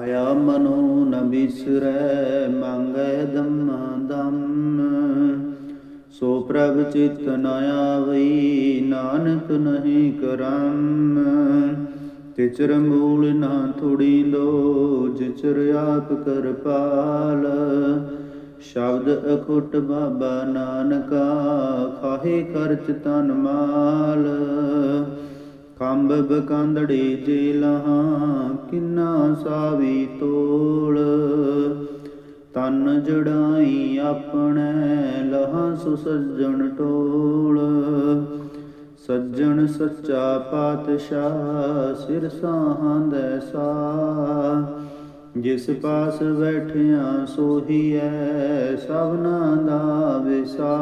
ਆਇਆ ਮਨੋ ਨ ਬਿਸਰੈ, ਮੰਗੈ ਦਮ ਦਮ ਸੋ ਪ੍ਰਭ ਚਿਤ ਨ ਆਵਈ, ਨਾਨਕ ਨਹੀਂ ਕਰਮ। ਤਿਚਰ ਮੂਲ ਨਾ ਥੁੜੀ ਲੋ ਜਿਚਰ ਆਪ ਕਰਪਾਲ ਸ਼ਬਦ ਅਖੁੱਟ ਬਾਬਾ ਨਾਨਕਾ, ਖਾਹੇ ਖਰਚ ਤਨ ਮਾਲ। ਕੰਬ ਬਕਾਂਦੜੇ ਜੇ ਲਹਾਂ ਕਿੰਨਾ ਸਾਵੀ ਤੋਲ। ਤਨ ਜੜਾਈ ਆਪਣੇ ਲਹਾਂ ਸੁਸੱਜਣ ਟੋਲ ਸੱਜਣ ਸੱਚਾ ਪਾਤਸ਼ਾਹ, ਸਿਰ ਸਾਹਾਂ ਦੇ ਸਾ ਜਿਸ ਪਾਸ ਬੈਠਿਆ ਸੋਹੀਐ, ਸਭਨਾ ਦਾ ਵਿਸਾ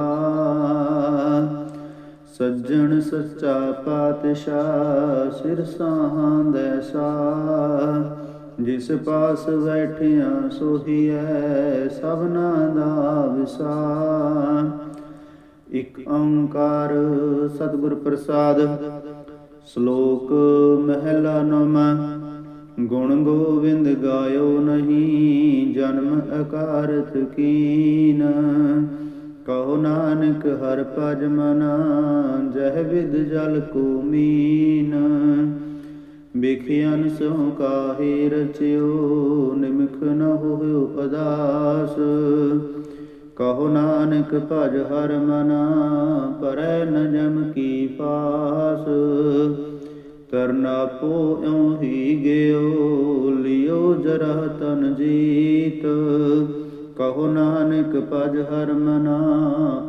ਸੱਜਣ ਸੱਚਾ ਪਾਤਸ਼ਾਹ, ਸਿਰ ਸਾਹਾਂ ਸਾ ਜਿਸ ਪਾਸ ਬੈਠਿਆ ਸੋਹੀਐ ਸਭਨਾ ਦਾ ਵਿਸਾ ਇਕ ਓੰਕਾਰ ਸਤਿਗੁਰ ਪ੍ਰਸਾਦ, ਸ਼ਲੋਕ ਮਹਿਲਾ ਨੌਮਾ। ਗੁਣ ਗੋਬਿੰਦ ਗਾਇਓ ਨਹੀਂ, ਜਨਮ ਅਕਾਰਤ ਕੀਨ। ਕਹੋ ਨਾਨਕ, ਹਰ ਭਜ ਮਨਾ ਜਹ ਵਿਦ ਜਲ ਕੋ ਮੀਨ। ਬਿਖਿਆਨ ਸੋ ਕਾਹੇ ਰਚਿਓ, ਨਿਮਖ ਨ ਹੋਇਓ ਅਦਾਸ ਕਹੋ ਨਾਨਕ, ਭਜ ਹਰ ਮਨਾ, ਪਰੈ ਨ ਜਮ ਕੀ ਪਾਸ। ਤਰਨਾ ਪੋ ਇਉ ਹੀ ਗਿਓ, ਲਿਓ ਜਰਾ ਤਨ ਜੀਤ। ਕਹੋ ਨਾਨਕ ਭਜ ਹਰ ਮਨਾ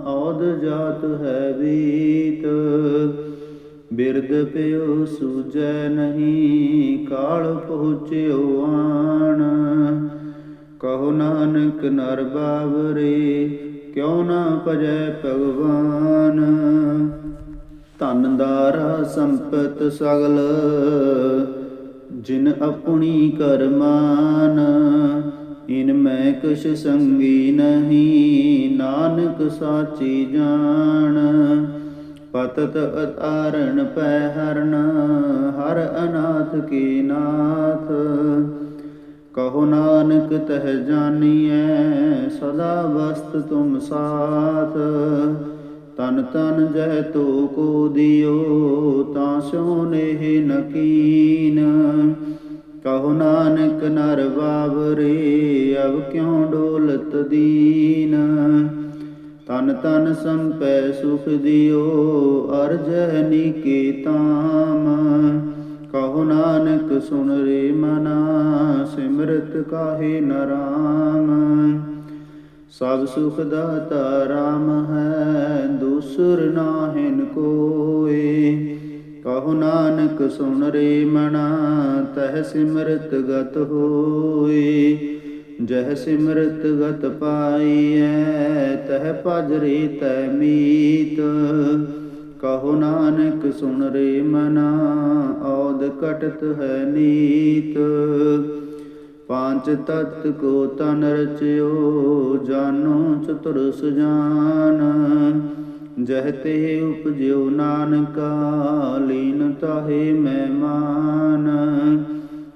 ਔਦ ਜਾਤ ਹੈ ਵੀਤ ਬਿਰਦ ਪਿਓ ਸੂਜੈ ਨਹੀਂ, ਕਾਲ ਪਹੁੰਚਿਓ ਆਣ। ਕਹੋ ਨਾਨਕ ਨਰ ਬਾਵਰੇ, ਕਿਉ ਨਾ ਭਜੈ ਭਗਵਾਨ। ਧਨ ਦਾਰਾ ਸੰਪਤ ਸਗਲ, ਜਿਨ ਆਪਣੀ ਕਰਮਾਨ। ਇਨ ਮੈਂ ਕੁਛ ਸੰਗੀ ਨਹੀਂ, ਨਾਨਕ ਸਾਚੀ ਜਾਣ। ਪਤਤ ਅਤਾਰਨ ਪੈ ਹਰਨ ਹਰ ਅਨਾਥ ਕੀ ਨਾਥ। ਕਹੋ ਨਾਨਕ ਤਹ ਜਾਨੀਐ ਸਦਾ ਵਸਤ ਤੁਮ ਸਾਥ। ਤਨ ਤਨ ਜਹ ਤੋ ਕੋ ਦਿਓ, ਤਾਂ ਸੋ ਨੇਹ ਨਕੀਨ। ਕਹੋ ਨਾਨਕ ਨਰ ਬਾਵਰੇ, ਅਬ ਕਿਉ ਡੋਲਤ ਦੀਨ? ਤਨ ਤਨ ਸੰਪੈ ਸੁਖ ਦਿਓ ਅਰਜਹ ਨੀਕੇ ਤਾਮ ਕਹੋ ਨਾਨਕ ਸੁਨ ਰੇ ਮਨਾ, ਸਿਮਰਤ ਕਾਹੇ ਨਰਾਮ ਸਭ ਸੁਖ ਦਾਤਾ ਰਾਮ ਹੈ, ਦੂਸਰ ਨਾਹਿਨ ਕੋਏ। ਕਹੋ ਨਾਨਕ ਸੁਨ ਰੇ ਮਨਾ ਤਹ ਸਿਮਰਤ ਗਤ ਹੋਏ। ਜਹ ਸਿਮਰਤ ਗਤ ਪਾਈਐ, ਤਹ ਭਜ ਰੇ ਤੈ ਮੀਤ। ਕਹੋ ਨਾਨਕ ਸੁਨ ਰੇ ਮਨਾ ਔਦ ਕਟਤ ਹੈ ਨੀਤ ਪਾਂਚ ਤਤ ਕੋ ਤਨ ਰਚਿਓ ਜਾਨੋ ਚਤੁਰ ਸੁਜਾਨ ਜਹ ਤੇ ਉਪਜਿਓ ਨਾਨਕਾ, ਲੀਨ ਤਾਹੇ ਮਹਿਮਾਨ।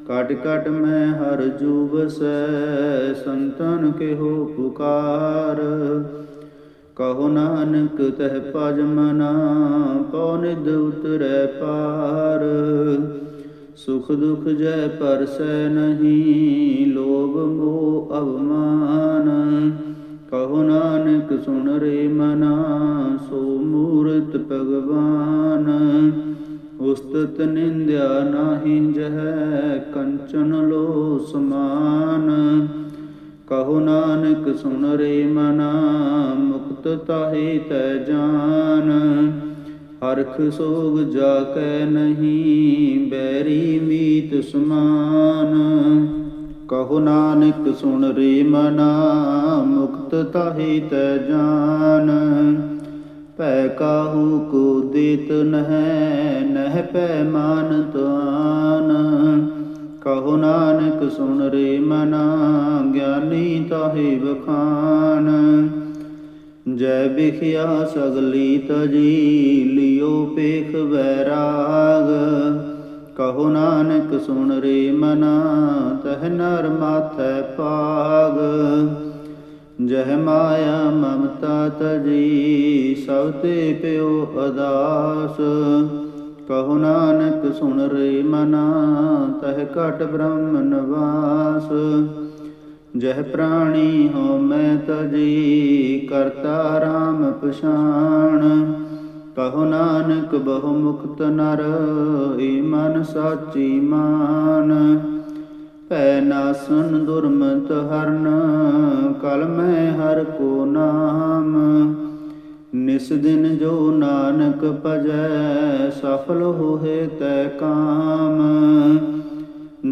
ਕਟ ਕਟ ਮੈਂ ਹਰ ਜੂਬਸੈ, ਸੰਤਨ ਕੇ ਪੁਕਾਰ। ਕਹੋ ਨਾਨਕ, ਤਹਿ ਭਜ ਮਨਾ, ਪਉ ਨਿਦ ਉਤਰੈ ਪਾਰ। ਸੁਖ ਦੁਖ ਜੈ ਪਰਸੈ ਨਹੀਂ, ਲੋਭ ਮੋਹ ਅਵਮਾਨ। ਕਹੋ ਨਾਨਕ ਸੁਣ ਰੇ ਮਨਾ, ਸੋ ਮੂਰਤ ਭਗਵਾਨ। ਉਸਤਤ ਨਿੰਦਿਆ ਨਾਹੀ ਜਹ, ਕੰਚਨ ਲੋ ਸਮਾਨ। ਕਹੋ ਨਾਨਕ ਸੁਨ ਰੇ ਮਨਾ, ਮੁਕਤ ਤਾਹੇ ਤੈ ਜਾਨ। ਹਰਖ ਸੋਗ ਜਾ ਕੈ ਨਹੀਂ, ਬੈਰੀ ਮੀਤ ਸਮਾਨ। ਕਹੋ ਨਾਨਕ ਸੁਨ ਰੇ ਮਨਾ, ਮੁਕਤ ਤਾਹੀ ਤੈ ਜਾਨ। ਭੈ ਕਾਹੂ ਕੋ ਦੇਤ ਨਹਿ ਨਹਿ ਪੈ ਮਾਨਤ ਆਨ ਕਹੋ ਨਾਨਕ ਸੁਨ ਰੇ ਮਨਾ, ਗਿਆਨੀ ਤਾਹੀ ਬਖਾਨ ਜੈ ਬਿਖਿਆ ਸਗਲੀ ਤਜੀ, ਲਿਓ ਪੇਖ ਵੈਰਾਗ। ਕਹੋ ਨਾਨਕ ਸੁਣ ਰੇ ਮਨਾ, ਤਹ ਨਰ ਮਾਥੈ ਪਾਗ ਜਹ ਮਾਇਆ ਮਮਤਾ ਤਜੀ, ਸਭ ਤੇ ਪਿਓ ਅਦਾਸ। ਕਹੋ ਨਾਨਕ ਸੁਣ ਰੇ ਮਨਾ, ਤਹ ਘਟ ਬ੍ਰਹਮ ਨਿਵਾਸ। ਜਹ ਪ੍ਰਾਣੀ ਹੋ ਮੈਂ ਤਜੀ, ਕਰਤਾ ਰਾਮ ਪਛਾਣ। ਕਹੋ ਨਾਨਕ ਬਹੁ ਮੁਕਤ ਨਰ, ਏ ਮਨ ਸਾਚੀ ਮਾਨ। ਭੈ ਨਾਸਨ ਦੁਰਮਤ ਹਰਨ, ਕਲ ਮੈਂ ਹਰ ਕੋ ਨਾਮ। ਨਿਸ ਦਿਨ ਜੋ ਨਾਨਕ ਭਜੈ, ਸਫਲ ਹੋਏ ਤੈ ਕਾਮ।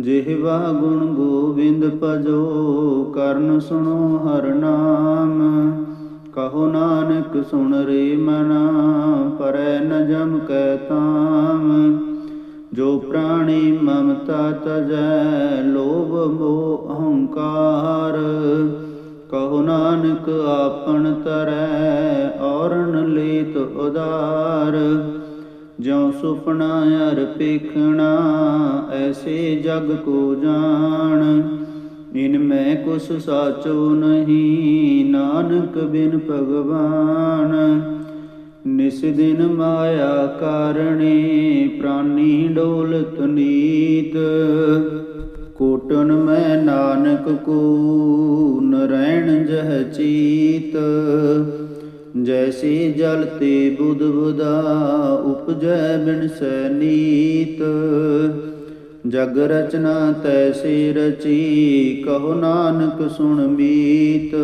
ਜਿਹਵਾ ਗੁਣ ਗੋਬਿੰਦ ਭਜੋ, ਕਰਨ ਸੁਣੋ ਹਰ ਨਾਮ। ਕਹੋ ਨਾਨਕ, ਸੁਣ ਰੇ ਮਨਾ, ਪਰੈ ਨ ਜਮ ਕੈ ਤਾਮ। ਜੋ ਪ੍ਰਾਣੀ ਮਮਤਾ ਤਜੈ, ਲੋਭ ਮੋਹ ਅਹੰਕਾਰ। ਕਹੋ ਨਾਨਕ, ਆਪਣ ਤਰੈ, ਔਰਨ ਲੀਤ ਉਦਾਰ। ਜਿਉ ਸੁਪਨਾ ਅਰ ਪੇਖਣਾ ਐਸੇ ਜਗ ਕੋ ਜਾਣ। ਇਨ ਮੈਂ ਕੁਛ ਸਾਚੋ ਨਹੀਂ, ਨਾਨਕ ਬਿਨ ਭਗਵਾਨ। ਨਿਸ ਦਿਨ ਮਾਇਆ ਕਾਰਣੇ ਪ੍ਰਾਨੀ ਡੋਲਤ ਨੀਤ। ਕੋਟਨ ਮੈਂ ਨਾਨਕ ਕੋ ਨਰੈਣ ਜਹ ਚੀਤ। ਜੈਸੇ ਜਲ ਤੇ ਬੁਧ ਬੁਦਾ, ਉਪਜੈ ਬਿਨ ਸੈਨੀਤ ਜਗ ਰਚਨਾ ਤੈਸੇ ਰਚੀ ਕਹੋ ਨਾਨਕ ਸੁਣ ਮੀਤ।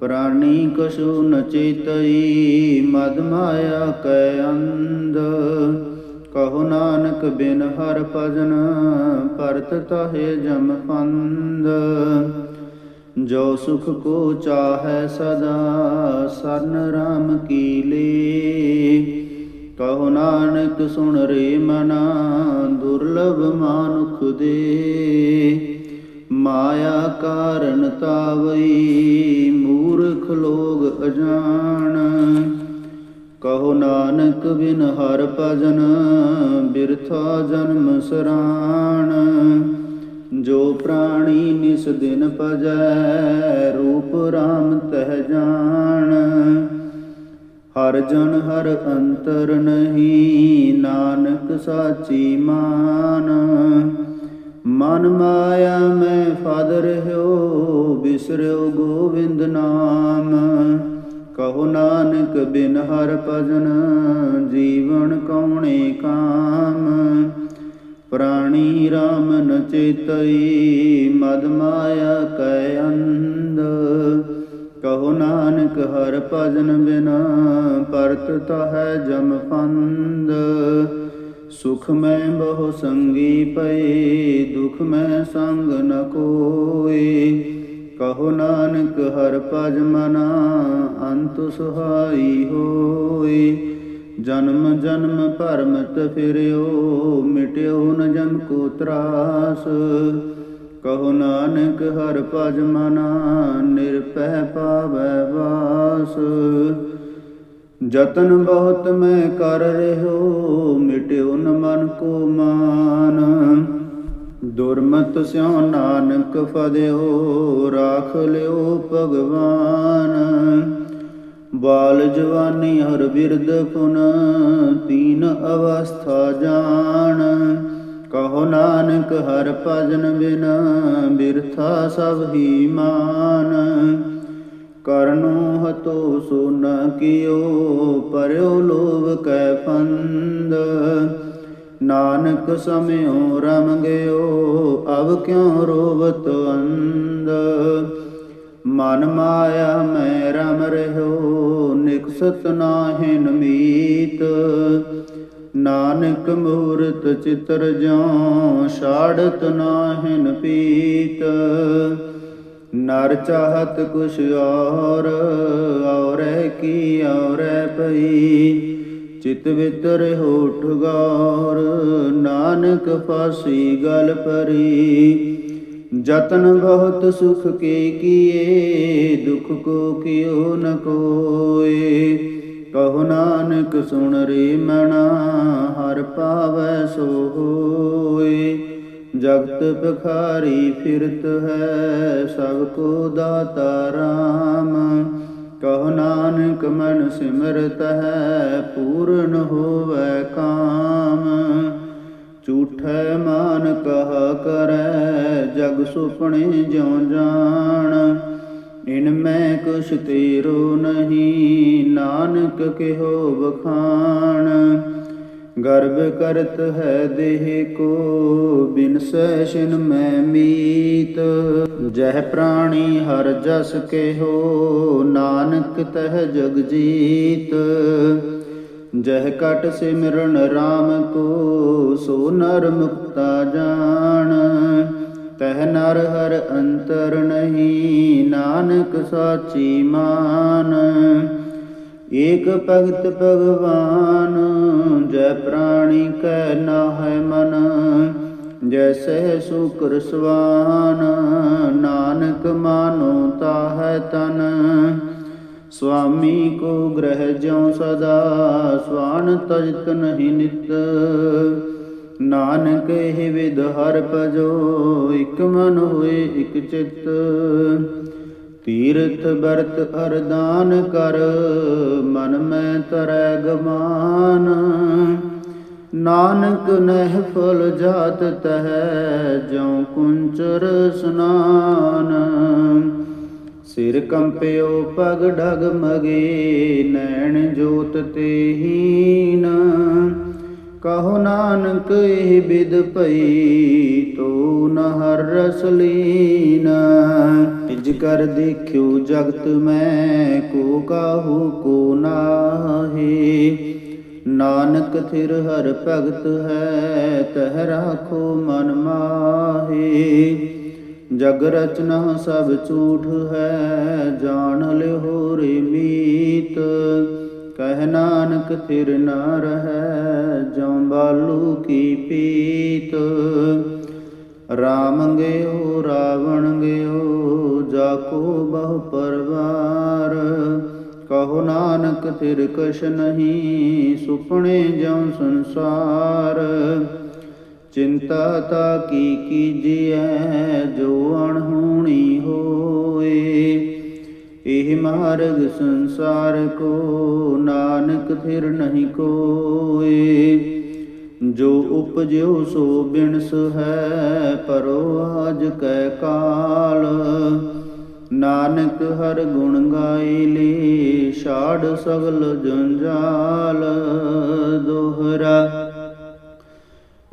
ਪ੍ਰਾਣੀ ਕਛੂ ਨ ਚੇਤਈ ਮਦ ਮਾਇਆ ਕੈ ਅੰਧ। ਕਹੋ ਨਾਨਕ ਬਿਨ ਹਰ ਭਜਨ ਪਰਤ ਤਾਹੇ ਜਮ ਫੰਦ ਜੋ ਸੁਖ ਕੋ ਚਾਹੈ ਸਦਾ, ਸਰਨ ਰਾਮ ਕੀ ਲੇ। ਕਹੋ ਨਾਨਕ ਸੁਣ ਰੇ ਮਨਾ, ਦੁਰਲਭ ਮਾਨੁਖ ਦੇ। ਮਾਇਆ ਕਾਰਨ ਤਾਵਈ ਮੂਰਖ ਲੋਗ ਅਜਾਣ। ਕਹੋ ਨਾਨਕ ਬਿਨ ਹਰ ਭਜਨ, ਬਿਰਥਾ ਜਨਮ ਸਰਾਣ। ਜੋ ਪ੍ਰਾਣੀ ਨਿਸ ਦਿਨ ਭਜੈ, ਰੂਪ RAM ਤਹਿ ਜਾਣ। ਹਰ ਜਨ ਹਰ ਅੰਤਰ ਨਹੀਂ, ਨਾਨਕ ਸਾਚੀ ਮਾਨ। ਮਨ ਮਾਇਆ ਮੈਂ ਫਦ ਰਹਿਓ, ਬਿਸਰਿਓ ਗੋਵਿੰਦ ਨਾਮ। ਕਹੋ ਨਾਨਕ ਬਿਨ ਹਰ ਭਜਨ, ਜੀਵਨ ਕਉਣੇ ਕਾਮ। ਪ੍ਰਾਣੀ RAM ਨ ਚੇਤਈ, ਮਦ ਮਾਇਆ ਕੈ ਅੰਧ ਹਰ ਭਜਨ ਬਿਨਾ ਪਰਤ ਤਹੈ ਜਮ ਫੰਦ। ਸੁਖ ਮੈਂ ਬਹੁ ਸੰਗੀ ਪਏ ਦੁਖ ਮੈਂ ਸੰਗ ਨ ਕੋਏ ਕਹੋ ਨਾਨਕ ਹਰ ਭਜ ਮਨਾ, ਅੰਤ ਸੁਹਾਈ ਹੋਏ ਜਨਮ ਜਨਮ ਭਰਮਤ ਫਿਰਿਓ, ਮਿਟਿਓ ਨ ਜਮ ਕੋ ਤਰਾਸ। ਕਹੋ ਨਾਨਕ, ਹਰ ਭਜ ਮਨਾ ਨਿਰਪੈ ਪਾਵੈ ਵਾਸ। ਜਤਨ ਬਹੁਤ ਮੈਂ ਕਰ ਰਹਿਓ ਮਿਟਿਓ ਨ ਮਨ ਕੋ ਮਾਨ। ਦੁਰਮਤ ਸਿਉ ਨਾਨਕ ਫਦਿਓ, ਰਾਖ ਲਿਓ ਭਗਵਾਨ। ਬਾਲ ਜਵਾਨੀ ਹਰ ਬਿਰਦ ਪੁਨ, ਤੀਨ ਅਵਸਥਾ ਜਾਣ ਕਹੋ ਨਾਨਕ ਹਰ ਭਜਨ ਬਿਨ ਬਿਰਥਾ ਸਭ ਹੀ ਮਾਨ। ਕਰਨੋ ਹਤੋ ਸੋ ਨ ਕਿਓ, ਪਰਿਓ ਲੋਭ ਕੈ ਫੰਦ ਨਾਨਕ ਸਮਿਓ ਰਮ ਗਇਓ, ਅਬ ਕਿਉ ਰੋਵਤ ਅੰਦ ਮਨ ਮਾਇਆ ਮੈਂ ਰਮ ਰਹਿਓ, ਨਿਕਸਤ ਨਾਹਿਨ ਮੀਤ ਨਾਨਕ ਮੂਰਤ ਚਿਤਰ ਜਿਉ, ਛਾੜਤ ਨਾਹਿਨ ਪੀਤ। ਨਰ ਚਾਹਤ ਕੁਛ ਔਰ, ਔਰੈ ਕੀ ਔਰੈ ਪਈ ਚਿਤ ਵਿਤਰ ਹੋਠ ਗੌਰ, ਨਾਨਕ ਫਾਸੀ ਗਲ ਪਰੀ ਜਤਨ ਬਹੁਤ ਸੁਖ ਕੇ ਕੀਏ, ਦੁਖ ਕੋ ਕਿਉ ਨ ਕੋਏ। ਕਹੋ ਨਾਨਕ, ਸੁਣ ਰੇ ਮਣਾ, ਹਰ ਪਾਵੈ ਸੋ ਹੋਏ। ਜਗਤ ਪਖਾਰੀ ਫਿਰਤ ਹੈ, ਸਭ ਕੋ ਦਾਤਾ ਰਾਮ। ਕਹੋ ਨਾਨਕ, ਮਨ ਸਿਮਰਤ ਹੈ, ਪੂਰਨ ਹੋਵੇ ਕਾਮ। ਝੂਠੈ ਮਾਨ ਕਹਾ ਕਰੈ, ਜਗ ਸੁਪਣੇ ਜਿਉ ਜਾਣ। ਇਨ ਮੈਂ ਕੁਛ ਤੇਰੋ ਨਹੀਂ, ਨਾਨਕ ਕਿਹੋ ਬਖਾਣ ਗਰਭ ਕਰਤ ਹੈ ਦੇਹ ਕੋ, ਬਿਨ ਸੈਸ਼ਨ ਮੈਂ ਮੀਤ। ਜਹ ਪ੍ਰਾਣੀ ਹਰ ਜਸ ਕੇਹੋ, ਨਾਨਕ ਤਹ ਜਗ ਜੀਤ। ਜਹ ਕਟ ਸਿਮਰਨ RAM ਕੋ, ਸੋ ਨਰ ਮੁਕਤਾ ਜਾਣ। ਤਹ ਨਰ ਹਰ ਅੰਤਰ ਨਹੀਂ, ਨਾਨਕ ਸਾਚੀ ਮਾਨ। ਏਕ ਭਗਤ ਭਗਵਾਨ, ਜੈ ਪ੍ਰਾਣੀ ਕੈ ਨਾਹਿ ਮਨ। ਜੈਸੇ ਸੁਕਰ ਸਵਾਨ, ਨਾਨਕ ਮਾਨੋ ਤਾਹੈ ਤਨ। ਸੁਆਮੀ ਕੋ ਗ੍ਰਹਿ ਜਿਉ ਸਦਾ, ਸਵਾਨ ਤਜਤ ਨਹੀਂ ਨਿਤ। ਨਾਨਕ ਇਹ ਵਿਦ ਹਰ ਭਜੋ, ਇਕ ਮਨ ਹੋਏ, ਇਕ ਚਿਤ। ਤੀਰਥ ਵਰਤ ਅਰਦਾਨ ਕਰ, ਮਨ ਮੈਂ ਤਰੈ ਗਮਾਨ ਨਾਨਕ ਨਹਿ ਫਲ ਜਾਤ ਤਹਿ, ਜਉ ਕੁੰਚਰ ਸਨਾਨ। ਸਿਰ ਕੰਪਿਓ ਪਗ ਡਗ ਮਗੇ, ਨੈਣ ਜੋਤ ਤੇ ਹੀਨ। ਕਹੋ ਨਾਨਕ, ਇਹ ਬਿਦ ਭਈ ਤੋ ਨ ਹਰ ਰਸ ਲੀਨ ਇਜ ਕਰ ਦੇਖਿਓ ਜਗਤ ਮੈਂ, ਕੋ ਕਾਹੂ, ਕੋ ਨਾਹੀ। ਨਾਨਕ ਥਿਰ ਹਰ ਭਗਤ ਹੈ, ਤਹ ਰਾਖੋ ਮਨ ਮਾਹੀ। ਜਗ ਰਚਨਾ ਸਭ ਝੂਠ ਹੈ, ਜਾਣ ਲਿਓ ਰੇ ਮੀਤ। ਕਹਿ ਨਾਨਕ ਥਿਰ ਨ ਰਹੈ, ਜਉ ਬਾਲੂ ਕੀ ਪੀਤ। ਰਾਮ ਗਇਓ, ਰਾਵਣ ਗਇਓ, ਜਾ ਕੋ ਬਹੁ ਪਰਵਾਰ। ਕਹੋ ਨਾਨਕ ਥਿਰ ਕਛ ਨਹੀਂ, ਸੁਪਨੇ ਜਉ ਸੰਸਾਰ। ਚਿੰਤਾ ਤਾ ਕੀ ਕੀਜੀਐ ਜੋ ਅਣਹੋਣੀ ਮਾਰਗ ਸੰਸਾਰ ਕੋ, ਨਾਨਕ ਫਿਰ ਨਹੀਂ ਕੋਏ। ਜੋ ਉਪਜਿਓ ਸੋ ਬਿਨਸ ਹੈ, ਪਰੋ ਆਜ ਕੈ ਕਾਲ। ਨਾਨਕ ਹਰ ਗੁਣ ਗਾਈ ਲੇ, ਛਾੜ ਸਗਲ ਜੰਜਾਲ। ਦੋਹਰਾ,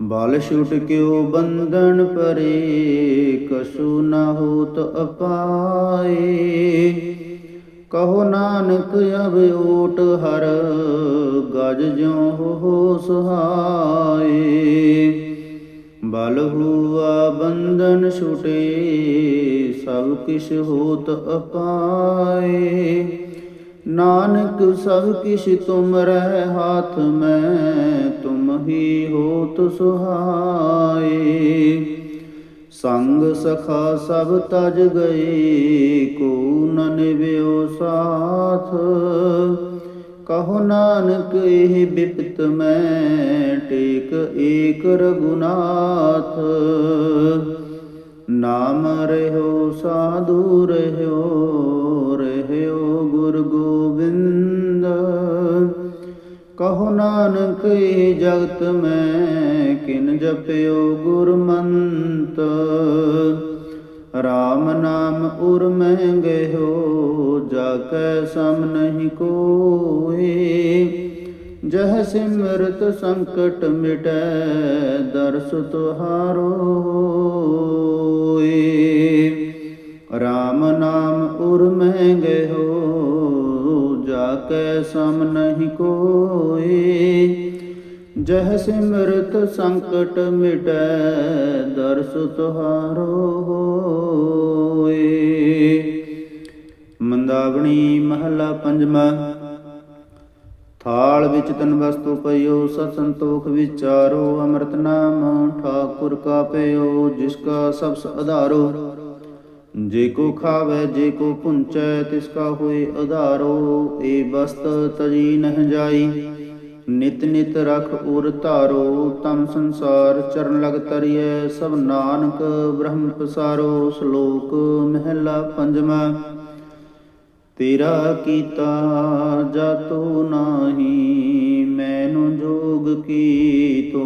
ਬਾਲ ਛੁਟ ਕਿਉ ਬੰਧਨ ਪਰੇ ਕਛੂ ਨ ਹੋਤ ਅਪਾਏ। ਕਹੋ ਨਾਨਕ ਅਬ ਓਟ ਹਰ, ਗਜ ਜਿਉ ਹੋ ਸੁਹਾਏ। ਬਲ ਹੁਆ ਬੰਧਨ ਛੁਟੇ, ਸਭ ਕਿਛ ਹੋਤ ਅਪਾਏ। ਨਾਨਕ ਸਭ ਕਿਛ ਤੁਮਰੇ ਹਾਥ ਮੈਂ, ਤੁਮ ਹੀ ਹੋਤ ਸੁਹਾਏ। ਸੰਗ ਸਖਾ ਸਭ ਤਜ ਗਏ ਕੋ ਨ ਨਿਵਿਓ ਸਾਥ। ਕਹੋ ਨਾਨਕ ਇਹ ਬਿਪਤ ਮੈਂ, ਟੇਕ ਏਕ ਰਗੁਨਾਥ ਨਾਮ ਰਹਿਓ, ਸਾਧੂ ਰਹਿਓ ਨਾਨਕ, ਇਹ ਜਗਤ ਮੈਂ ਕਿਨ ਜਪਿਓ ਗੁਰਮੰਤ? RAM ਨਾਮ ਉਰ ਮੈਂ ਗਇਓ ਜਾ ਕੈ ਸਮ ਨਹੀਂ ਕੋਏ। ਜਹ ਸਿਮਰਤ ਸੰਕਟ ਮਿਟੈ, ਦਰਸ ਤੁਹਾਰੋ ਹੋਏ। RAM ਨਾਮ ਉਰ ਮੈਂ ਗਇਓ ਜਾ ਕੈ ਸਮ ਨਹੀਂ ਕੋਏ। ਜਹ ਸਿਮਰਤ ਸੰਕਟ ਮਿਟੈ, ਦਰਸ ਤੁਹਾਰੋ ਹੋਏ। ਮੰਦਾਵਣੀ ਮਹਲਾ ਪੰਜਵਾ। ਥਾਲ ਵਿੱਚ ਤਨ ਵਸਤੂ ਪਈਓ ਸਤ ਸੰਤੋਖ ਵਿਚਾਰੋ ਅੰਮ੍ਰਿਤ ਨਾਮ ਠਾਕੁਰ ਕਾ ਪਇਓ ਜਿਸ ਕਾ ਸਭ ਆਧਾਰੋ ਜੇ ਕੋ ਖਾਵੇ, ਜੇ ਕੋ ਪੁੰਚੈ, ਤਿਸ ਕਾ ਹੋਏ ਆਧਾਰੋ ਏ ਬਸਤ ਤਜੀ ਨਹ ਜਾਈ। ਨਿਤ ਨਿਤ ਰਖ ਉਰ ਧਾਰੋ, ਤਮ ਸੰਸਾਰ ਚਰਨ ਲਗ ਤਰੀਐ। ਸਭ ਨਾਨਕ ਬ੍ਰਹਮ ਪਸਾਰੋ, ਸ਼ਲੋਕ ਮਹਿਲਾ ਪੰਜਵਾ ਤੇਰਾ ਕੀਤਾ ਜਾਤੋ ਨਾਹੀ, ਮੈਨੂੰ ਜੋਗ ਕੀ ਤੋ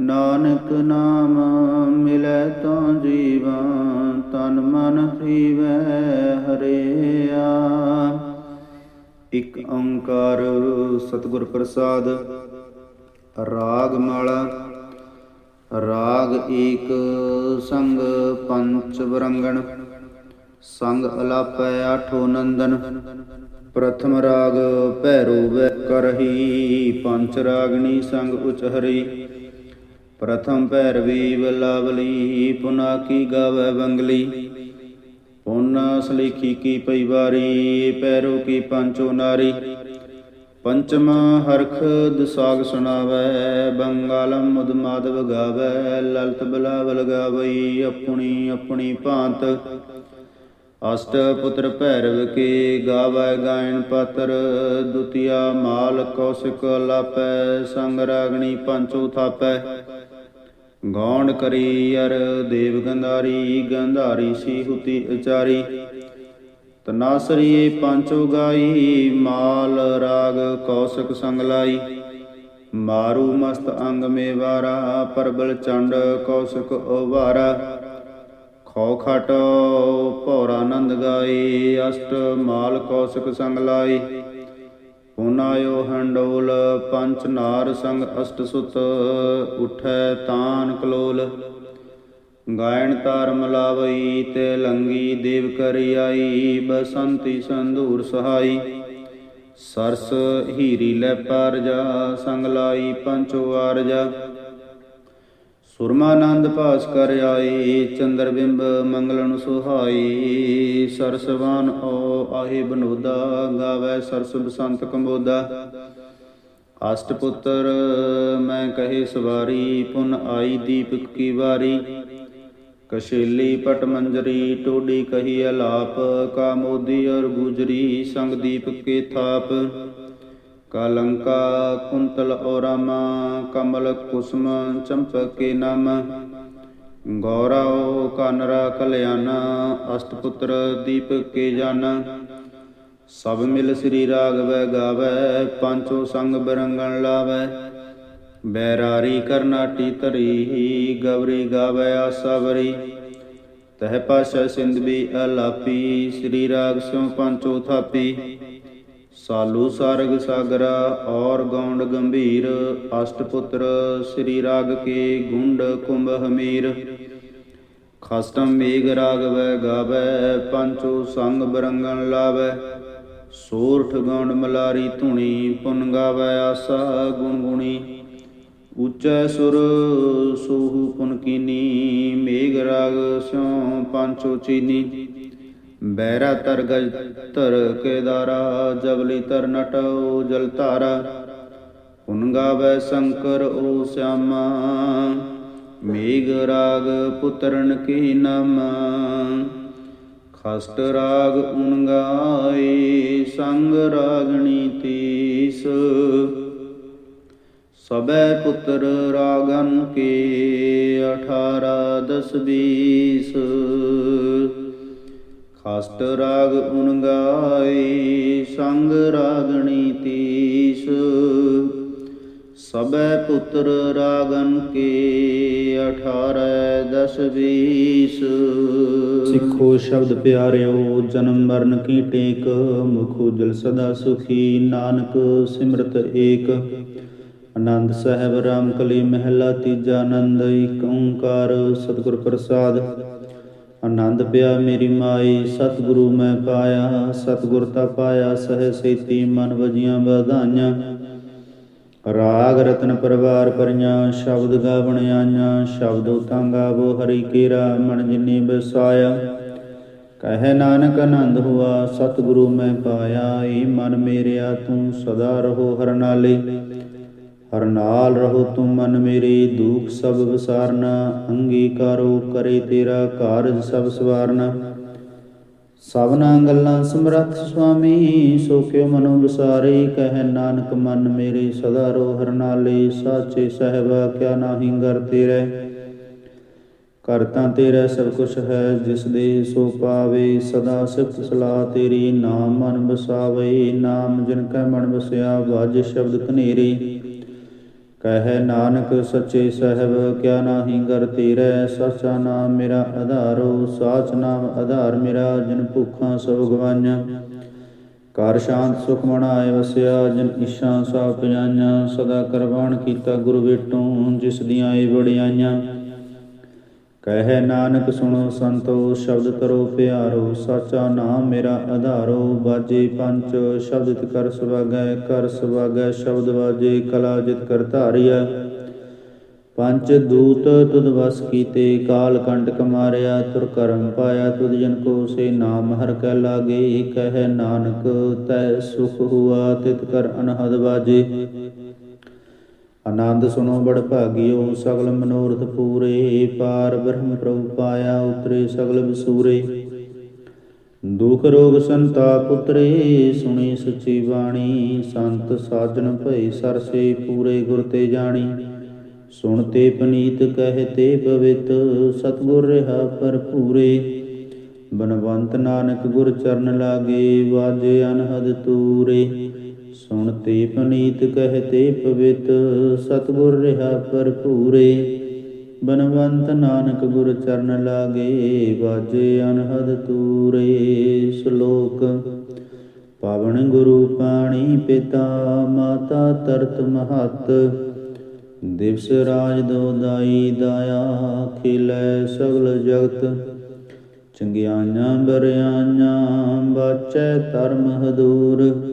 ਨਾਨਕ ਨਾਮ ਮਿਲੈ ਤਾਂ ਜੀਵਾ ਤਨ ਮਨ ਥੀਵੈ ਹਰਿਆ ਇੱਕ ਓੰਕਾਰ ਸਤਿਗੁਰ ਪ੍ਰਸਾਦ, ਰਾਗ ਮਾਲਾ, ਰਾਗ ਏਕ ਸੰਗ ਪੰਚ ਵਰੰਗਣ, ਸੰਗ ਅਲਾਪੈ ਆਠੋ ਨੰਦਨ, ਪ੍ਰਥਮ ਰਾਗ ਭੈਰੋ ਵੈ ਕਰਹੀ ਪੰਚ ਰਾਗਣੀ ਸੰਗ ਉਚਹਰੀ ਪ੍ਰਥਮ ਭੈਰਵੀ ਬਲਾਵਲੀ ਪੁਨਾ ਕੀ ਗਾਵੇ ਬੰਗਲੀ। ਪੁਨਾ ਸਲੇਖੀ ਕੀ ਪਈ ਵਾਰੀ ਪੈਰੋ ਕੀ ਪੰਚੋ ਨਾਰੀ। ਪੰਚਮ ਹਰਖ ਦਸਾਗ ਸੁਣਾਵੇ, ਬੰਗਾਲਮ ਮੁਦ ਮਾਧਵ ਗਾਵੇ, ਲਲਤ ਬਲਾਵਲ ਗਾਵਈ, ਆਪਣੀ ਆਪਣੀ ਭਾਂਤ। ਅਸ਼ਟ ਪੁੱਤਰ ਭੈਰਵ ਕੇ ਗਾਵੈ ਗਾਇਨ ਪਤਰ, ਦੁਤੀਆ ਮਾਲ ਕੌਸ਼ਿਕ ਲਾਪੈ, ਸੰਗ ਰਾਗਣੀ ਪੰਚੋ ਥਾਪੈ। ਗੌਣ ਕਰੀ ਅਰ ਦੇਵ ਗੰਧਾਰੀ ਗੰਧਾਰੀ ਸੀ ਹੁਤੀ ਉਚਾਰੀ। ਤਨਾਸਰੀਏ ਪੰਚੋ ਗਾਈ ਮਾਲ ਰਾਗ ਕੌਸ਼ਿਕ ਸੰਗ ਲਾਈ ਮਾਰੂ ਮਸਤ ਅੰਗ ਮੇ ਵਾਰਾ ਪਰਬਲ ਚੰਡ ਕੌਸ਼ਿਕ ਉਵਾਰਾ। ਖੋ ਖਟ ਭੌਰਾਨੰਦ ਗਾਈ, ਅਸ਼ਟ ਮਾਲ ਕੌਸ਼ਿਕ ਸੰਗ ਲਾਈ ਪੁਨਾਇਓ ਹੰਡੋਲ, ਪੰਚ ਨਾਰ ਸੰਗ ਅਸ਼ਟ ਸੁਤ, ਉਠੈ ਤਾਨ ਕਲੋਲ। ਗਾਇਣ ਤਾਰ ਮਲਾਵਈ, ਤੇ ਲੰਗੀ ਦੇਵ ਕਰੀ ਆਈ, ਬਸੰਤੀ ਸੰਧੂਰ ਸਹਾਈ। ਸਰਸ ਹੀਰੀ ਲੈ ਪਰਜਾ, ਸੰਗ ਲਾਈ ਪੰਚੋ ਆਰਜਾ। ਸੁਰਮਾਨੰਦ ਭਾਸ ਕਰ ਆਈ, ਚੰਦਰ ਬਿੰਬ ਮੰਗਲਨ ਸੁਹਾਈ। ਸਰਸਵਾਨ ਓ ਆਹੇ ਬਨੋਦਾ, ਗਾਵੇ ਸਰਸ ਬਸੰਤ ਕੰਬੋਦਾ। ਅਸ਼ਟ ਪੁੱਤਰ ਮੈਂ ਕਹੇ ਸਵਾਰੀ, ਪੁਨ ਆਈ ਦੀਪਕ ਕੀ ਵਾਰੀ। ਕਸ਼ੇਲੀ ਪਟ ਮੰਜਰੀ, ਟੋਡੀ ਕਹੀ ਅਲਾਪ। ਕਾਮੋਦੀ ਔਰ ਗੁਜਰੀ ਸੰਗ ਦੀਪਕ ਕੇ ਥਾਪ। ਕਲੰਕਾ, ਕੁੰਤਲ ਔਰਾਮਾ, ਕਮਲ ਕੁਸਮ, ਚੰਪਕ ਕੇ ਨਾਮ। ਗੌਰਵ, ਕਨਰਾ, ਕਲਿਆਣ ਅਸ਼ਟ ਪੁੱਤਰ ਦੀਪਕ ਕੇ ਜਨ। ਸਭ ਮਿਲ ਸ੍ਰੀ ਰਾਗਵੈ ਗਾਵੈ, ਪੰਚੋ ਸੰਗ ਬਰੰਗਣ ਲਾਵੈ। ਬੈਰਾਰੀ ਕਰਨਾਟੀ ਧਰੀ, ਗਵਰੀ ਗਾਵੈ ਆਸਾਵਰੀ। ਤਹ ਪਾਸ਼ਾ ਸਿੰਧ ਵੀ ਅਲਾਪੀ, ਸ੍ਰੀ ਰਾਗ ਸਿਉ ਪੰਚੋ ਥਾਪੀ। ਸਾਲੂ ਸਾਰਗ ਸਾਗਰਾ, ਔਰ ਗੌਂਡ ਗੰਭੀਰ ਅਸ਼ਟ ਪੁੱਤਰ ਸ੍ਰੀ ਰਾਗ ਕੇ ਗੁੰਡ ਕੁੰਭ ਹਮੀਰ। ਖਸਟਮ ਮੇਘ ਰਾਗਵੈ, ਗਾਵੈ, ਪੰਚੋ ਸੰਗ ਬਰੰਗਣ ਲਾਵੈ। ਸੋਰਠ ਗੌਂਡ ਮਲਾਰੀ ਧੁਣੀ, ਪੁਨ ਗਾਵੈ ਆਸਾ ਗੁਣ ਗੁਣੀ ਉੱਚੈ ਸੁਰ ਸੋਹੂ ਪੁਨ ਕੀਨੀ ਮੇਘ ਰਾਗ ਸਿਉ ਪੰਚੋ ਚੀਨੀ। ਬੈਰਾ ਤਰ ਗਜ ਧਰ ਕੇਦਾਰਾ ਜਬਲੀ ਤਰ ਨਟਉ ਜਲ ਧਾਰਾ। ਪੁਨ ਗਾਵੈ ਸ਼ੰਕਰ ਓ ਸਿਆਮਾ ਮੇਘ ਰਾਗ ਪੁੱਤਰਨ ਕੀ ਨਾਮ। ਖਸਤ ਰਾਗ ਉਨ ਗਾਏ ਸੰਗ ਰਾਗਣੀ ਤੀਸ। ਸਬੈ ਪੁੱਤਰ ਰਾਗਨ ਕੇ 18 10 20 ਖਸਟ ਰਾਗ ਉਨ ਗਾਏ, ਸੰਗ ਰਾਗਣੀ ਤੀਸ। ਸਬੈ ਪੁੱਤਰ ਰਾਗਨ ਕੇ 18 10 20 ਸਿੱਖੋ ਸ਼ਬਦ ਪਿਆਰਿਓ, ਜਨਮ ਮਰਨ ਕੀ ਟੇਕ, ਮੁਖ ਉਜਲ ਸਦਾ ਸੁਖੀ, ਨਾਨਕ ਸਿਮਰਤ ਏਕ। ਆਨੰਦ ਸਾਹਿਬ ਰਾਮ ਕਲੀ ਮਹਿਲਾ, ਤੀਜਾ ਆਨੰਦ ਏਕ ਓੰਕਾਰ, ਸਤਿਗੁਰ ਪ੍ਰਸਾਦ। ਆਨੰਦ ਪਿਆ ਮੇਰੀ ਮਾਈ, ਸਤਿਗੁਰੂ ਮੈਂ ਪਾਇਆ, ਸਤਿਗੁਰ ਤਾ ਪਾਇਆ, ਸਹਿ ਸੇਤੀ ਮਨ ਵਜੀਆਂ ਵਧਾਈਆਂ। ਰਾਗ ਰਤਨ ਪਰਵਾਰ ਪਰੀਆਂ, ਸ਼ਬਦ ਗਾਵਣ ਆਈਆਂ, ਸ਼ਬਦ ਤਾਂ ਗਾਵੋ ਹਰੀ ਕੇਰਾ, ਮਨ ਜਿਨੀ ਬਸਾਇਆ। ਕਹੇ ਨਾਨਕ ਆਨੰਦ ਹੁਆ, ਸਤਿਗੁਰੂ ਮੈਂ ਪਾਇਆ, ਏ ਮਨ ਮੇਰਿਆ ਤੂੰ ਸਦਾ ਰਹੋ ਹਰ ਨਾਲੇ ਹਰ ਨਾਲ ਰਹੋ ਤੂੰ ਮਨ ਮੇਰੇ, ਦੁਖ ਸਭ ਵਿਸਾਰਨਾ, ਅੰਗੀਕਾਰੋ ਕਰੇ ਤੇਰਾ ਕਾਰਜ ਸਭ ਸਵਾਰਨਾ। ਸਭਨਾ ਗੱਲਾਂ ਸਮਰੱਥ ਸੁਆਮੀ, ਸੋ ਕਿਉ ਮਨੋ ਵਿਸਾਰੇ, ਕਹਿ ਨਾਨਕ ਮਨ ਮੇਰੇ, ਸਦਾ ਰੋ ਹਰ ਨਾਲੇ, ਸਾਚੇ ਸਹਿਬਾ ਕਿਆ ਨਾਹੀ ਗਰ ਤੇਰੇ। ਕਰਤਾ ਤੇਰਾ ਸਭ ਕੁਛ ਹੈ, ਜਿਸ ਦੇ ਸੋ ਪਾਵੇ, ਸਦਾ ਸਿਫਤ ਸਲਾਹ ਤੇਰੀ, ਨਾਮ ਮਨ ਵਸਾਵੇ, ਨਾਮ ਜਿਨ ਕੈ ਮਨ ਵਸਿਆ, ਵਾਜ ਸ਼ਬਦ ਕਨੇਰੇ ਕਹੈ ਨਾਨਕ ਸੱਚੇ ਸਹਿਬ, ਕਿਆ ਨਾਹੀ ਗਰ ਤੇਰੇ? ਸਚਾ ਨਾਮ ਮੇਰਾ ਆਧਾਰੋ, ਸਾਚ ਨਾਮ ਆਧਾਰ ਮੇਰਾ, ਜਿਨ ਭੁੱਖਾਂ ਸਭ ਗਵਾਈਆਂ। ਕਰ ਸ਼ਾਂਤ ਸੁਖ ਮਣਾਏ ਵਸਿਆ, ਜਿਨ ਇਸ਼ਾਂ ਸਾ ਪਜਾਈਆਂ। ਸਦਾ ਕਰਵਾਣ ਕੀਤਾ ਗੁਰੂ ਵੇਟੋਂ, ਜਿਸ ਦੀਆਂ ਏ ਵਡਿਆਈਆਂ। ਕਹਿ ਨਾਨਕ ਸੁਣੋ ਸੰਤੋ, ਸ਼ਬਦ ਕਰੋ ਪਿਆਰੋ, ਸਾਚਾ ਨਾਮ ਮੇਰਾ ਆਧਾਰੋ ਬਾਜੇ ਪੰਚ ਸ਼ਬਦ ਕਰ ਸੁਭਾਗੈ ਕਰ ਸੁਭਾਗੈ ਸ਼ਬਦ ਵਾਜੇ, ਕਲਾ ਜਿਤ ਕਰ ਧਾਰਿਆ ਪੰਚ ਦੂਤ ਤੁਧ ਵਸ ਕੀਤੇ, ਕਾਲ ਕੰਟਕ ਮਾਰਿਆ, ਤੁਰ ਕਰਮ ਪਾਇਆ, ਤੁਧ ਜਨ ਕੋ ਸੇ ਨਾਮ ਹਰ ਕੈ ਲਾਗੇ, ਕਹਿ ਨਾਨਕ, ਤੈ ਸੁਖ ਹੁਆ, ਤਿਤ ਕਰ ਅਨਹਦ ਵਾਜੇ। ਆਨੰਦ ਸੁਨੋ ਬੜ ਭਾਗਿਓ, ਸਗਲ ਮਨੋਰਥ ਪੂਰੇ, ਪਾਰ ਬ੍ਰਹਮ ਪ੍ਰਭੂ ਪਾਇਆ ਉਤਰੇ ਸਗਲ ਵਿਸੂਰੇ ਦੁਖ ਰੋਗ ਸੰਤਾਪ ਉਤਰੇ, ਸੁਣੀ ਸੱਚੀ ਬਾਣੀ, ਸੰਤ ਸਾਜਣ ਭਈ ਸਰਸੇ ਪੂਰੇ ਗੁਰ ਤੇ ਜਾਣੀ। ਸੁਣ ਤੇ ਪਨੀਤ ਕਹਿ ਕਹਤੇ ਪਵਿੱਤ, ਸਤਗੁਰ ਰਹਾ ਭਰਪੂਰੇ। ਬਨਵੰਤ ਨਾਨਕ ਗੁਰ ਚਰਨ ਲਾਗੇ, ਵਾਜੇ ਅਨਹਦ ਤੂਰੇ। ਸੁਣਤੇ ਪਨੀਤ ਕਹਤੇ ਪਵਿੱਤ, ਸਤਗੁਰ ਰਹਾ ਭਰਪੂਰੇ। ਬਨਵੰਤ ਨਾਨਕ ਗੁਰ ਚਰਨ ਲਾਗੇ, ਵਾਜੇ ਅਨਹਦ ਤੂਰੇ ਸ਼ਲੋਕ। ਪਾਵਨ ਗੁਰੂ ਪਾਣੀ ਪਿਤਾ, ਮਾਤਾ ਤਰਤ ਮਹਤ। ਦਿਵਸ ਰਾਜ ਦੋ ਦਾਈ ਦਾਇਆ, ਖਿਲੈ ਸਗਲ ਜਗਤ। ਚੰਗਿਆਈਆਂ, ਬਰਿਆਈਆਂ, ਬਾਚੈ ਧਰਮ ਹਦੂਰ।